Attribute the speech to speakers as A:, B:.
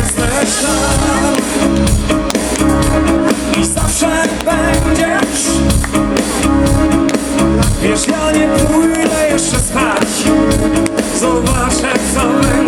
A: jesteś tam I zawsze będziesz. Wiesz, ja nie pójdę jeszcze spać. Zobaczę, co będzie.